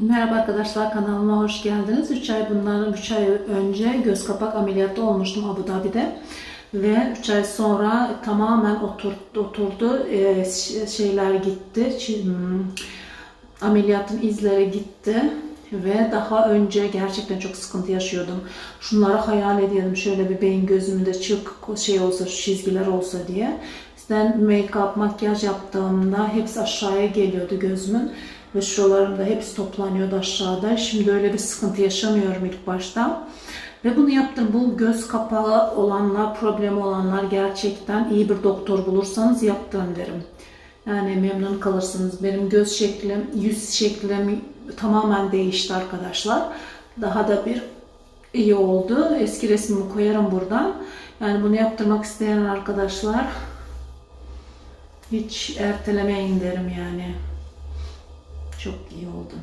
Merhaba arkadaşlar kanalıma hoş geldiniz. 3 ay bundan 3 ay önce göz kapak ameliyatı olmuştum Abu Dhabi'de. Ve 3 ay sonra tamamen oturdu, oturdu. Ee, şeyler gitti. Hmm, ameliyatın izleri gitti. Ve daha önce gerçekten çok sıkıntı yaşıyordum. Şunları hayal ediyordum. Şöyle bir beyin gözümde çık şey olsa, çizgiler olsa diye. İşte make-up, makyaj yaptığımda hepsi aşağıya geliyordu gözümün. Ve şuralarımda hepsi toplanıyordu aşağıda. Şimdi öyle bir sıkıntı yaşamıyorum ilk başta. Ve bunu yaptım. Bu göz kapağı olanlar, problemi olanlar gerçekten iyi bir doktor bulursanız yaptırın derim. Yani memnun kalırsınız. Benim göz şeklim, yüz şeklim tamamen değişti arkadaşlar. Daha da bir iyi oldu. Eski resmimi koyarım buradan. Yani bunu yaptırmak isteyen arkadaşlar hiç ertelemeyin derim yani. Çok iyi oldu.